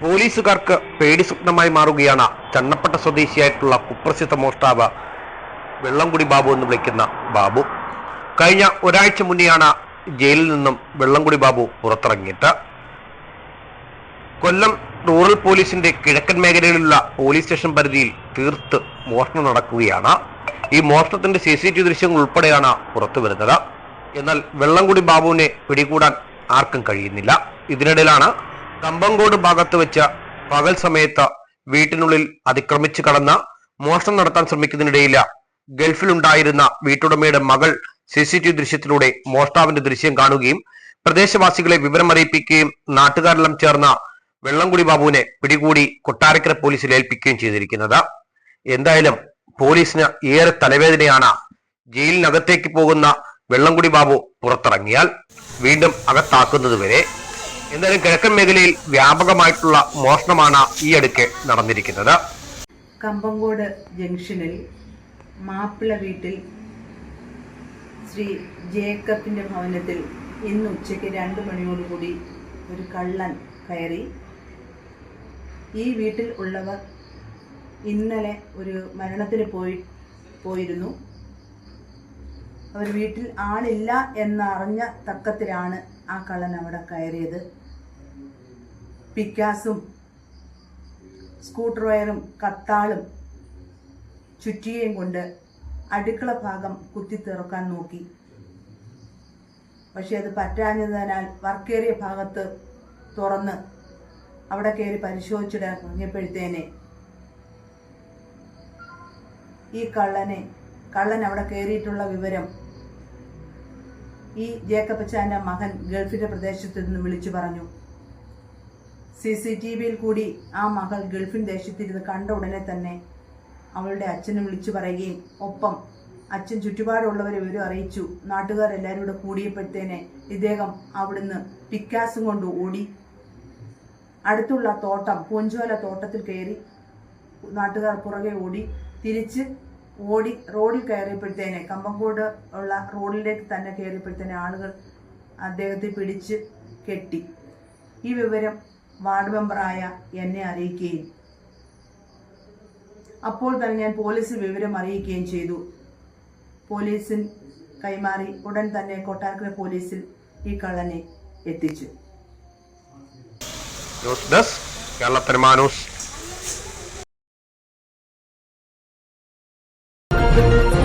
പോലീസുകാർക്ക് പേടി സ്വപ്നമായി മാറുകയാണ് ചണ്ണപ്പട്ട സ്വദേശിയായിട്ടുള്ള കുപ്രസിദ്ധ മോഷ്ടാവ് വെള്ളംകുടി ബാബു എന്ന് വിളിക്കുന്ന ബാബു. കഴിഞ്ഞ ഒരാഴ്ച മുന്നെയാണ് ജയിലിൽ നിന്നും വെള്ളംകുടി ബാബു പുറത്തിറങ്ങിയിട്ട്. കൊല്ലം റൂറൽ പോലീസിന്റെ കിഴക്കൻ മേഖലയിലുള്ള പോലീസ് സ്റ്റേഷൻ പരിധിയിൽ തീർത്ത് മോഷണം നടക്കുകയാണ്. ഈ മോഷണത്തിന്റെ സി സി ടി ദൃശ്യങ്ങൾ ഉൾപ്പെടെയാണ് പുറത്തു വരുന്നത്. എന്നാൽ വെള്ളംകുടി ബാബുവിനെ പിടികൂടാൻ ആർക്കും കഴിയുന്നില്ല. ഇതിനിടയിലാണ് കമ്പങ്കോട് ഭാഗത്ത് വെച്ച പകൽ സമയത്ത് വീട്ടിനുള്ളിൽ അതിക്രമിച്ചു കടന്ന് മോഷണം നടത്താൻ ശ്രമിക്കുന്നതിനിടയില്ല ഗൾഫിലുണ്ടായിരുന്ന വീട്ടുടമയുടെ മകൾ സി സി ടി വി ദൃശ്യത്തിലൂടെ മോഷ്ടാവിന്റെ ദൃശ്യം കാണുകയും പ്രദേശവാസികളെ വിവരം അറിയിപ്പിക്കുകയും നാട്ടുകാരെല്ലാം ചേർന്ന വെള്ളംകുടി ബാബുവിനെ പിടികൂടി കൊട്ടാരക്കര പോലീസിൽ ഏൽപ്പിക്കുകയും ചെയ്തിരിക്കുന്നത്. എന്തായാലും പോലീസിന് ഏറെ തലവേദനയാണ് ജയിലിനകത്തേക്ക് പോകുന്ന വെള്ളംകുടി ബാബു പുറത്തിറങ്ങിയാൽ വീണ്ടും അകത്താക്കുന്നത് എന്തായാലും കിഴക്കൻ മേഖലയിൽ വ്യാപകമായിട്ടുള്ള മോഷണമാണ് ഈ അടുക്ക് നടന്നിരിക്കുന്നത്. കമ്പങ്കോട് ജംഗ്ഷനിൽ മാപ്പിള വീട്ടിൽ ശ്രീ ജേക്കബിന്റെ ഭവനത്തിൽ ഇന്ന് ഉച്ചയ്ക്ക് രണ്ട് മണിയോടുകൂടി ഒരു കള്ളൻ കയറി. ഈ വീട്ടിൽ ഉള്ളവർ ഇന്നലെ ഒരു മരണത്തിന് പോയി പോയിരുന്നു. അവർ വീട്ടിൽ ആളില്ല എന്നറിഞ്ഞ തക്കത്തിലാണ് ആ കള്ളൻ അവിടെ കയറിയത്. പിക്കാസും സ്കൂട്ടർ വയറും കത്താളും ചുറ്റികയും കൊണ്ട് അടുക്കള ഭാഗം കുത്തി തുറക്കാൻ നോക്കി. പക്ഷെ അത് പറ്റാഞ്ഞതിനാൽ വർക്കേറിയ ഭാഗത്ത് തുറന്ന് അവിടെ കയറി പരിശോധിച്ചിടാൻ തുടങ്ങിയപ്പോഴത്തേനെ ഈ കള്ളനെ കള്ളൻ അവിടെ കയറിയിട്ടുള്ള വിവരം ഈ ജേക്കബച്ചാന്റെ മകൻ ഗൾഫിന്റെ പ്രദേശത്ത് നിന്ന് വിളിച്ചു പറഞ്ഞു. സി സി ടി വിയിൽ കൂടി ആ മകൾ ഗൾഫിൻ ദേശത്തിരുന്ന് കണ്ട ഉടനെ തന്നെ അവളുടെ അച്ഛനെ വിളിച്ചു പറയുകയും ഒപ്പം അച്ഛൻ ചുറ്റുപാടുള്ളവരെ വിവരം അറിയിച്ചു. നാട്ടുകാർ എല്ലാവരും കൂടെ കൂടിയപ്പോഴത്തേനെ ഇദ്ദേഹം അവിടുന്ന് പിക്കാസും കൊണ്ട് ഓടി അടുത്തുള്ള തോട്ടം പൂഞ്ചോല തോട്ടത്തിൽ കയറി നാട്ടുകാർ പുറകെ ഓടി തിരിച്ച് ഓടി റോഡിൽ കയറിയപ്പോഴത്തേനെ കമ്പംകോട് ഉള്ള റോഡിലേക്ക് തന്നെ കയറിയപ്പോഴത്തേനെ ആളുകൾ അദ്ദേഹത്തെ പിടിച്ച് കെട്ടി. ഈ വിവരം വാർഡ് മെമ്പറായ എന്നെ അറിയിക്കുകയും അപ്പോൾ തന്നെ ഞാൻ പോലീസിൽ വിവരം അറിയിക്കുകയും ചെയ്തു. പോലീസിൽ കൈമാറി ഉടൻ തന്നെ കൊട്ടാരക്കര പോലീസിൽ ഈ കള്ളനെ എത്തിച്ചു. ന്യൂസ് ഡെസ്ക് കേരള പെരുമാനൂസ് Thank you.